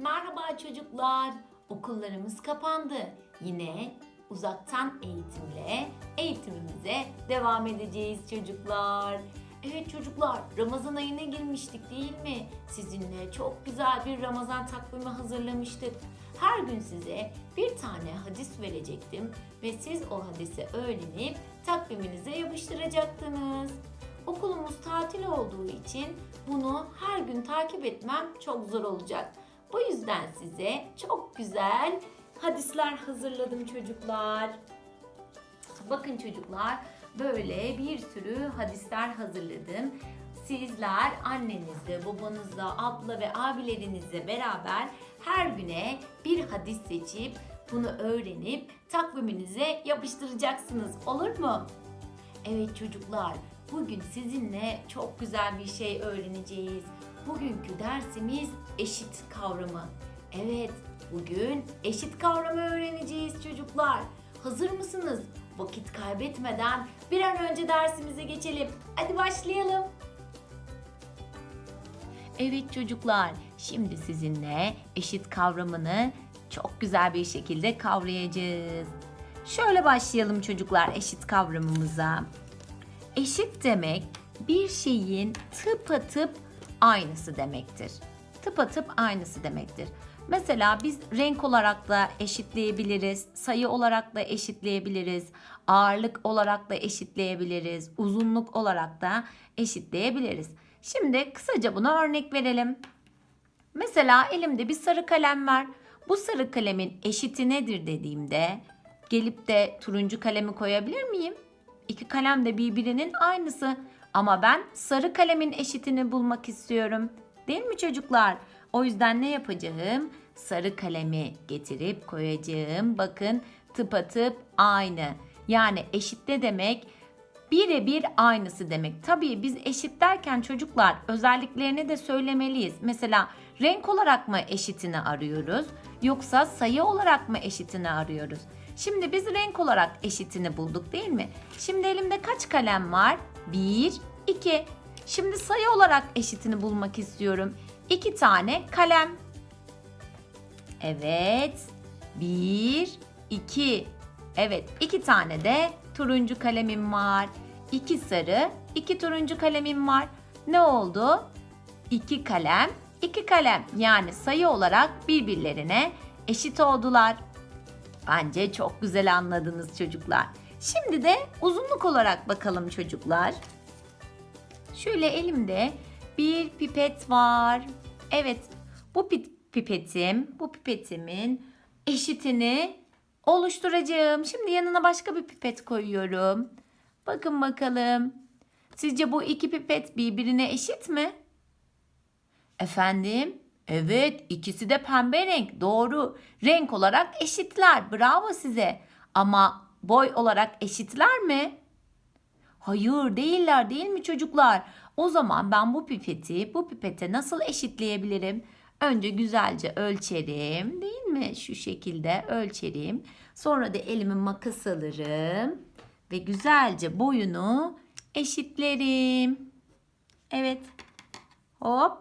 Merhaba çocuklar. Okullarımız kapandı. Yine uzaktan eğitimle eğitimimize devam edeceğiz çocuklar. Evet çocuklar, Ramazan ayına girmiştik değil mi? Sizinle çok güzel bir Ramazan takvimi hazırlamıştık. Her gün size bir tane hadis verecektim ve siz o hadisi öğrenip takviminize yapıştıracaktınız. Okulumuz tatil olduğu için bunu her gün takip etmem çok zor olacak. Bu yüzden size çok güzel hadisler hazırladım çocuklar. Bakın çocuklar böyle bir sürü hadisler hazırladım. Sizler annenizle, babanızla, abla ve abilerinizle beraber her güne bir hadis seçip bunu öğrenip takviminize yapıştıracaksınız. Olur mu? Evet çocuklar, bugün sizinle çok güzel bir şey öğreneceğiz. Bugünkü dersimiz eşit kavramı. Evet, bugün eşit kavramı öğreneceğiz çocuklar. Hazır mısınız? Vakit kaybetmeden bir an önce dersimize geçelim. Hadi başlayalım. Evet çocuklar, şimdi sizinle eşit kavramını çok güzel bir şekilde kavrayacağız. Şöyle başlayalım çocuklar eşit kavramımıza. Eşit demek bir şeyin tıpatıp aynısı demektir. Tıpatıp aynısı demektir. Mesela biz renk olarak da eşitleyebiliriz, sayı olarak da eşitleyebiliriz, ağırlık olarak da eşitleyebiliriz, uzunluk olarak da eşitleyebiliriz. Şimdi kısaca buna örnek verelim. Mesela elimde bir sarı kalem var. Bu sarı kalemin eşiti nedir dediğimde gelip de turuncu kalemi koyabilir miyim? İki kalem de birbirinin aynısı. Ama ben sarı kalemin eşitini bulmak istiyorum. Değil mi çocuklar? O yüzden ne yapacağım? Sarı kalemi getirip koyacağım. Bakın tıpatıp aynı. Yani eşit ne demek? birebir aynısı demek. Tabii biz eşit derken çocuklar özelliklerini de söylemeliyiz. Mesela renk olarak mı eşitini arıyoruz yoksa sayı olarak mı eşitini arıyoruz? Şimdi biz renk olarak eşitini bulduk değil mi? Şimdi elimde kaç kalem var? 1, 2. Şimdi sayı olarak eşitini bulmak istiyorum. 2 tane kalem. Evet. 1, 2. Evet, 2 tane de turuncu kalemim var. 2 sarı, 2 turuncu kalemim var. Ne oldu? 2 kalem, 2 kalem. Yani sayı olarak birbirlerine eşit oldular. Bence çok güzel anladınız çocuklar. Şimdi de uzunluk olarak bakalım çocuklar. Şöyle elimde bir pipet var. Evet, bu pi- pipetim, bu pipetimin eşitini oluşturacağım. Şimdi yanına başka bir pipet koyuyorum. Bakın bakalım. Sizce bu iki pipet birbirine eşit mi? Efendim? Evet, ikisi de pembe renk. Doğru. Renk olarak eşitler. Bravo size. Ama boy olarak eşitler mi? Hayır, değiller değil mi çocuklar? O zaman ben bu pipeti bu pipete nasıl eşitleyebilirim? Önce güzelce ölçerim, değil mi? Şu şekilde ölçerim. Sonra da elime makas alırım ve güzelce boyunu eşitlerim. Evet. Hop.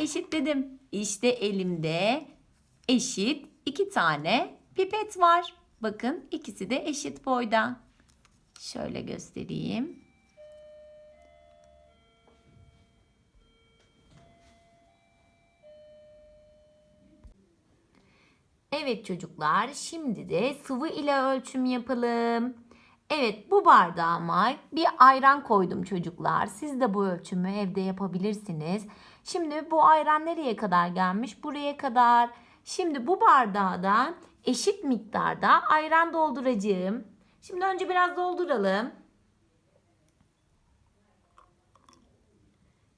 Eşitledim. İşte elimde eşit iki tane pipet var. Bakın ikisi de eşit boyda. Şöyle göstereyim. Evet çocuklar, şimdi de sıvı ile ölçüm yapalım. Evet, bu bardağıma bir ayran koydum çocuklar. Siz de bu ölçümü evde yapabilirsiniz. Şimdi bu ayran nereye kadar gelmiş? Buraya kadar. Şimdi bu bardağa da eşit miktarda ayran dolduracağım. Şimdi önce biraz dolduralım.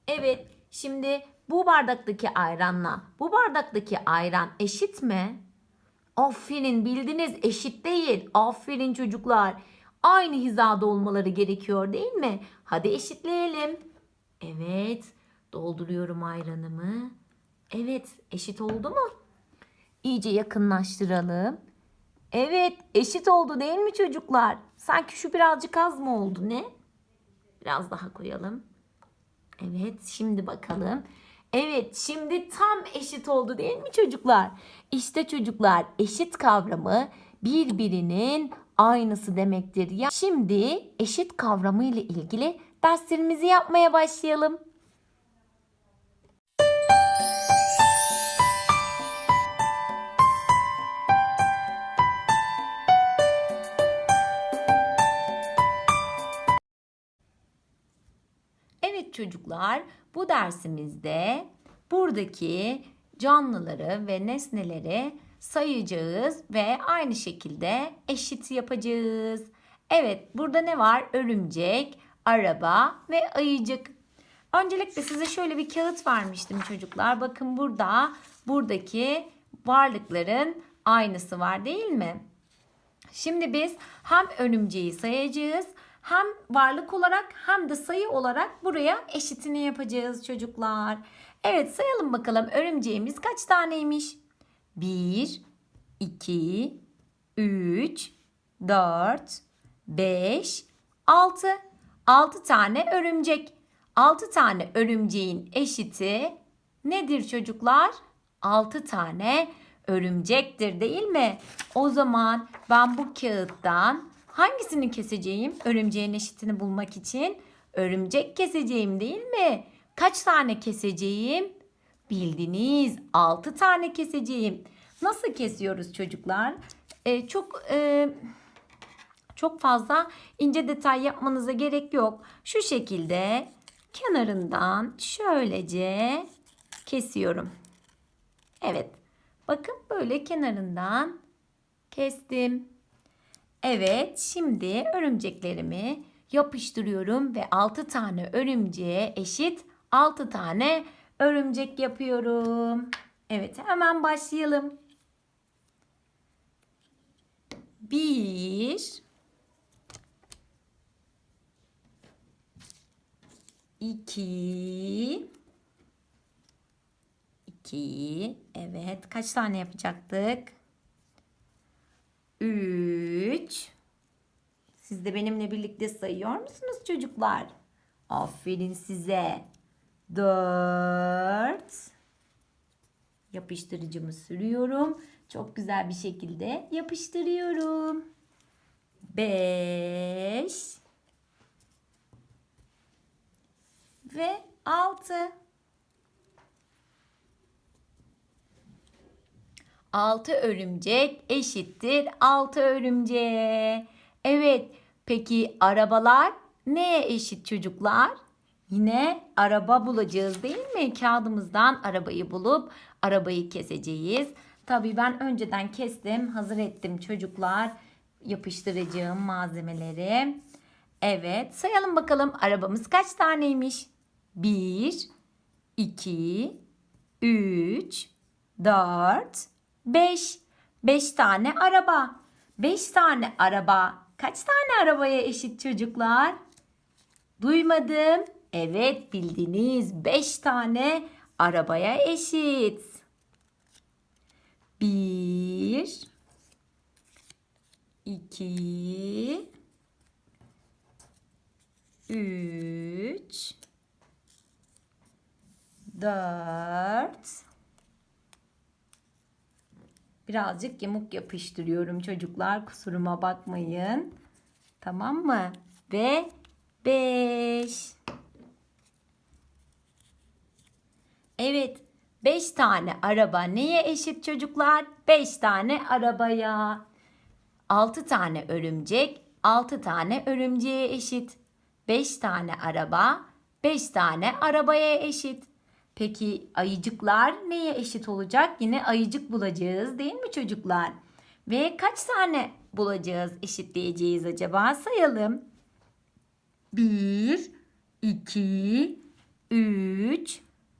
Evet, şimdi bu bardaktaki ayranla bu bardaktaki ayran eşit mi? Aferin bildiniz eşit değil. Aferin çocuklar. Aynı hizada olmaları gerekiyor değil mi? Hadi eşitleyelim. Evet dolduruyorum ayranımı. Evet eşit oldu mu? İyice yakınlaştıralım. Evet eşit oldu değil mi çocuklar? Sanki şu birazcık az mı oldu ne? Biraz daha koyalım. Evet şimdi bakalım. Evet, şimdi tam eşit oldu değil mi çocuklar? İşte çocuklar eşit kavramı birbirinin aynısı demektir. Ya şimdi eşit kavramı ile ilgili derslerimizi yapmaya başlayalım. Çocuklar, bu dersimizde buradaki canlıları ve nesneleri sayacağız ve aynı şekilde eşit yapacağız. Evet, burada ne var? Örümcek, araba ve ayıcık. Öncelikle size şöyle bir kağıt vermiştim çocuklar. Bakın burada buradaki varlıkların aynısı var değil mi? Şimdi biz hem örümceği sayacağız hem varlık olarak hem de sayı olarak buraya eşitini yapacağız çocuklar. Evet sayalım bakalım örümceğimiz kaç taneymiş? 1, 2, 3, 4, 5, 6. 6 tane örümcek. 6 tane örümceğin eşiti nedir çocuklar? 6 tane örümcektir değil mi? O zaman ben bu kağıttan hangisini keseceğim? Örümceğin eşitini bulmak için örümcek keseceğim değil mi? Kaç tane keseceğim? Bildiniz 6 tane keseceğim. Nasıl kesiyoruz çocuklar? Ee, çok e, çok fazla ince detay yapmanıza gerek yok. Şu şekilde kenarından şöylece kesiyorum. Evet. Bakın böyle kenarından kestim. Evet, şimdi örümceklerimi yapıştırıyorum ve 6 tane örümceğe eşit 6 tane örümcek yapıyorum. Evet, hemen başlayalım. 1 2 2 Evet, kaç tane yapacaktık? 3 Siz de benimle birlikte sayıyor musunuz çocuklar? Aferin size. 4 Yapıştırıcımı sürüyorum. Çok güzel bir şekilde yapıştırıyorum. 5 ve 6 6 örümcek eşittir 6 örümceğe. Evet, peki arabalar neye eşit çocuklar? Yine araba bulacağız değil mi? Kağıdımızdan arabayı bulup arabayı keseceğiz. Tabii ben önceden kestim, hazır ettim çocuklar. Yapıştıracağım malzemeleri. Evet, sayalım bakalım arabamız kaç taneymiş? 1, 2, 3, 4, 5. 5 tane araba. 5 tane araba. Kaç tane arabaya eşit çocuklar? Duymadım. Evet bildiniz. 5 tane arabaya eşit. 1 2 3 4 Birazcık yamuk yapıştırıyorum çocuklar. Kusuruma bakmayın. Tamam mı? Ve 5. Evet. 5 tane araba neye eşit çocuklar? 5 tane arabaya. 6 tane örümcek 6 tane örümceğe eşit. 5 tane araba 5 tane arabaya eşit. Peki ayıcıklar neye eşit olacak? Yine ayıcık bulacağız değil mi çocuklar? Ve kaç tane bulacağız, eşitleyeceğiz acaba? Sayalım. 1, 2, 3,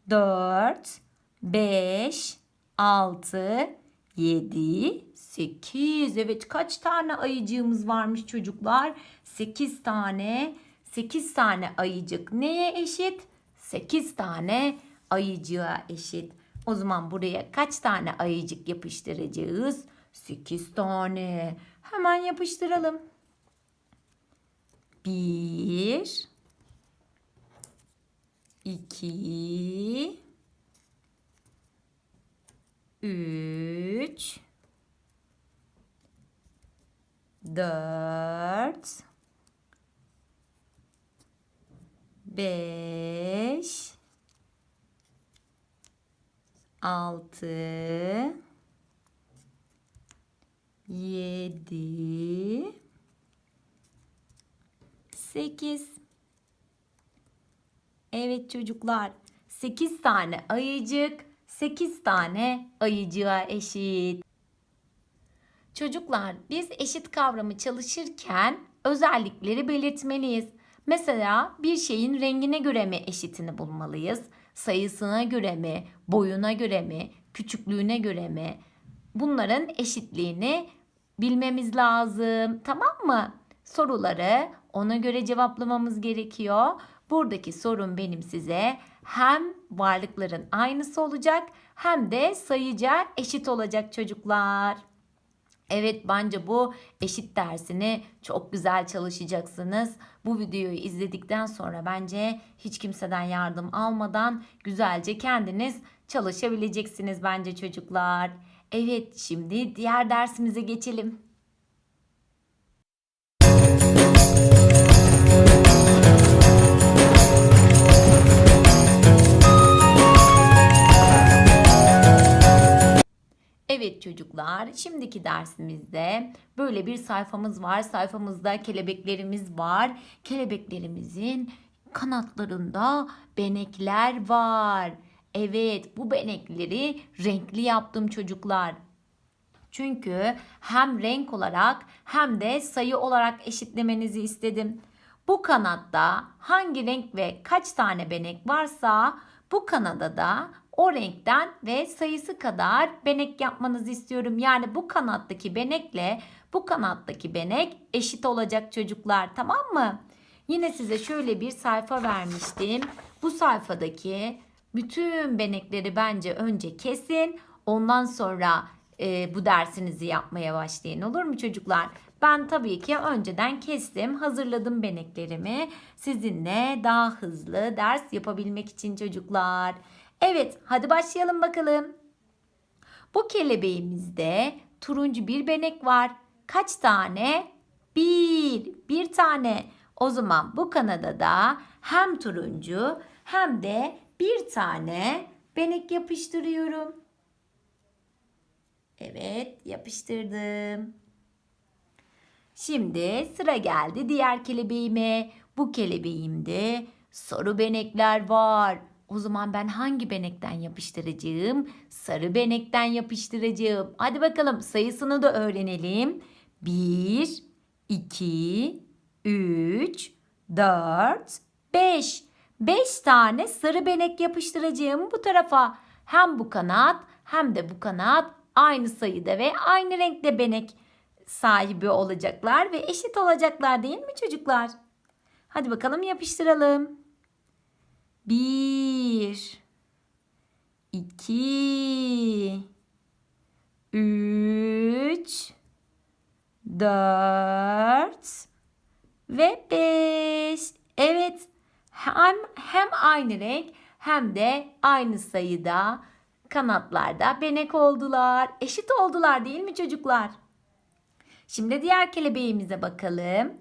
4, 5, 6, 7, 8. Evet kaç tane ayıcığımız varmış çocuklar? 8 tane. 8 tane ayıcık neye eşit? 8 tane ayıcığa eşit. O zaman buraya kaç tane ayıcık yapıştıracağız? 8 tane. Hemen yapıştıralım. 1 2 3 4 5 6 7 8 Evet çocuklar 8 tane ayıcık 8 tane ayıcığa eşit. Çocuklar biz eşit kavramı çalışırken özellikleri belirtmeliyiz. Mesela bir şeyin rengine göre mi eşitini bulmalıyız? Sayısına göre mi? Boyuna göre mi? Küçüklüğüne göre mi? Bunların eşitliğini bilmemiz lazım. Tamam mı? Soruları ona göre cevaplamamız gerekiyor. Buradaki sorun benim size hem varlıkların aynısı olacak hem de sayıca eşit olacak çocuklar. Evet bence bu eşit dersini çok güzel çalışacaksınız. Bu videoyu izledikten sonra bence hiç kimseden yardım almadan güzelce kendiniz çalışabileceksiniz bence çocuklar. Evet şimdi diğer dersimize geçelim. Evet çocuklar, şimdiki dersimizde böyle bir sayfamız var. Sayfamızda kelebeklerimiz var. Kelebeklerimizin kanatlarında benekler var. Evet, bu benekleri renkli yaptım çocuklar. Çünkü hem renk olarak hem de sayı olarak eşitlemenizi istedim. Bu kanatta hangi renk ve kaç tane benek varsa bu kanada da o renkten ve sayısı kadar benek yapmanızı istiyorum. Yani bu kanattaki benekle bu kanattaki benek eşit olacak çocuklar tamam mı? Yine size şöyle bir sayfa vermiştim. Bu sayfadaki bütün benekleri bence önce kesin. Ondan sonra e, bu dersinizi yapmaya başlayın olur mu çocuklar? Ben tabii ki önceden kestim, hazırladım beneklerimi. Sizinle daha hızlı ders yapabilmek için çocuklar. Evet, hadi başlayalım bakalım. Bu kelebeğimizde turuncu bir benek var. Kaç tane? Bir. Bir tane. O zaman bu kanada da hem turuncu hem de bir tane benek yapıştırıyorum. Evet, yapıştırdım. Şimdi sıra geldi diğer kelebeğime. Bu kelebeğimde sarı benekler var. O zaman ben hangi benekten yapıştıracağım? Sarı benekten yapıştıracağım. Hadi bakalım sayısını da öğrenelim. 1, 2, 3, 4, 5. 5 tane sarı benek yapıştıracağım bu tarafa. Hem bu kanat hem de bu kanat aynı sayıda ve aynı renkte benek sahibi olacaklar ve eşit olacaklar değil mi çocuklar? Hadi bakalım yapıştıralım. Bir, iki, üç, dört ve beş. Evet, hem hem aynı renk hem de aynı sayıda kanatlarda benek oldular. Eşit oldular değil mi çocuklar? Şimdi diğer kelebeğimize bakalım.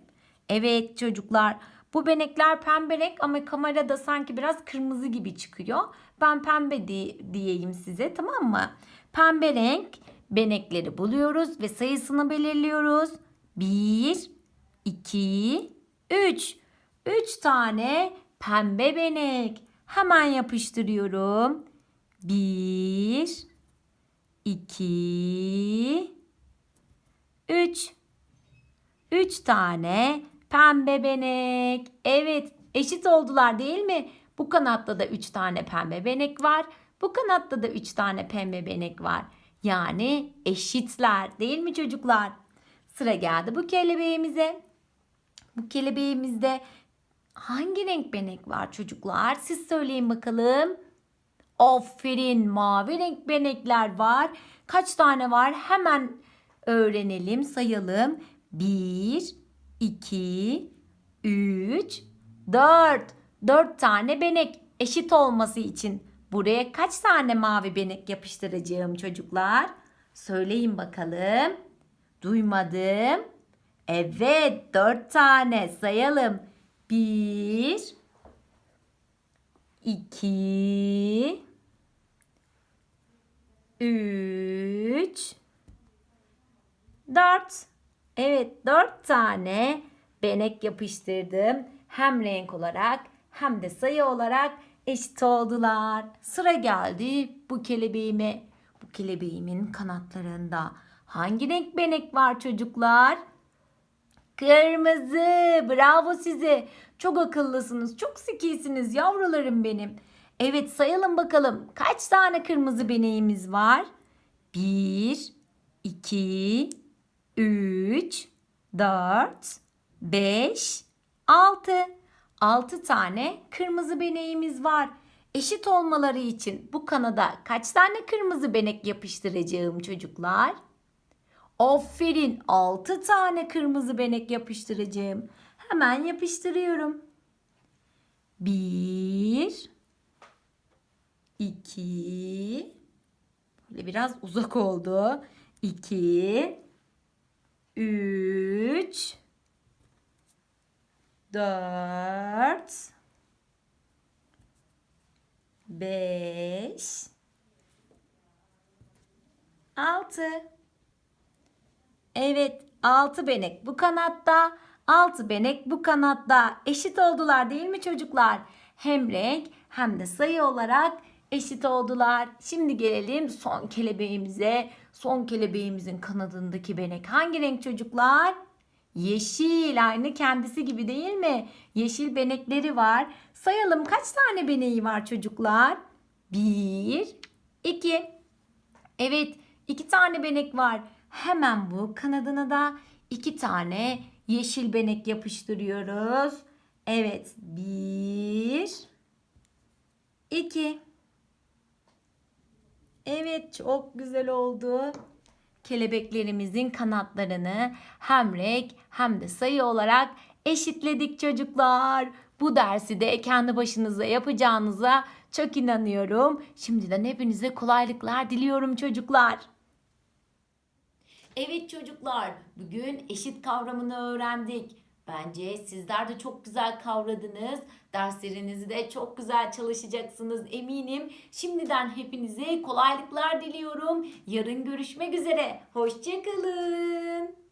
Evet çocuklar bu benekler pembe renk ama kamerada sanki biraz kırmızı gibi çıkıyor. Ben pembe di- diyeyim size tamam mı? Pembe renk benekleri buluyoruz ve sayısını belirliyoruz. 1, 2, 3. 3 tane pembe benek. Hemen yapıştırıyorum. 1, 2, 3. 3 tane pembe benek. Evet eşit oldular değil mi? Bu kanatta da 3 tane pembe benek var. Bu kanatta da 3 tane pembe benek var. Yani eşitler değil mi çocuklar? Sıra geldi bu kelebeğimize. Bu kelebeğimizde hangi renk benek var çocuklar? Siz söyleyin bakalım. Aferin mavi renk benekler var. Kaç tane var? Hemen öğrenelim, sayalım. 1, 2, 3, 4. 4 tane benek eşit olması için Buraya kaç tane mavi benek yapıştıracağım çocuklar? Söyleyin bakalım. Duymadım. Evet, dört tane sayalım. Bir, iki, üç, dört. Evet, dört tane benek yapıştırdım. Hem renk olarak hem de sayı olarak eşit oldular. Sıra geldi bu kelebeğime. Bu kelebeğimin kanatlarında hangi renk benek var çocuklar? Kırmızı. Bravo size. Çok akıllısınız. Çok zekisiniz yavrularım benim. Evet sayalım bakalım. Kaç tane kırmızı beneğimiz var? 1, 2, 3, 4, 5, 6. 6 tane kırmızı beneğimiz var. Eşit olmaları için bu kanada kaç tane kırmızı benek yapıştıracağım çocuklar? Aferin 6 tane kırmızı benek yapıştıracağım. Hemen yapıştırıyorum. 1 2 Böyle biraz uzak oldu. 2 3 4 5 6 Evet, 6 benek bu kanatta, 6 benek bu kanatta. Eşit oldular değil mi çocuklar? Hem renk hem de sayı olarak eşit oldular. Şimdi gelelim son kelebeğimize. Son kelebeğimizin kanadındaki benek hangi renk çocuklar? Yeşil, aynı kendisi gibi değil mi? Yeşil benekleri var. Sayalım kaç tane beneği var çocuklar? 1, 2. Evet, iki tane benek var. Hemen bu kanadına da iki tane yeşil benek yapıştırıyoruz. Evet, bir, iki. Evet, çok güzel oldu. Kelebeklerimizin kanatlarını hem renk hem de sayı olarak eşitledik çocuklar. Bu dersi de kendi başınıza yapacağınıza çok inanıyorum. Şimdiden hepinize kolaylıklar diliyorum çocuklar. Evet çocuklar, bugün eşit kavramını öğrendik. Bence sizler de çok güzel kavradınız. Derslerinizi de çok güzel çalışacaksınız eminim. Şimdiden hepinize kolaylıklar diliyorum. Yarın görüşmek üzere. Hoşçakalın.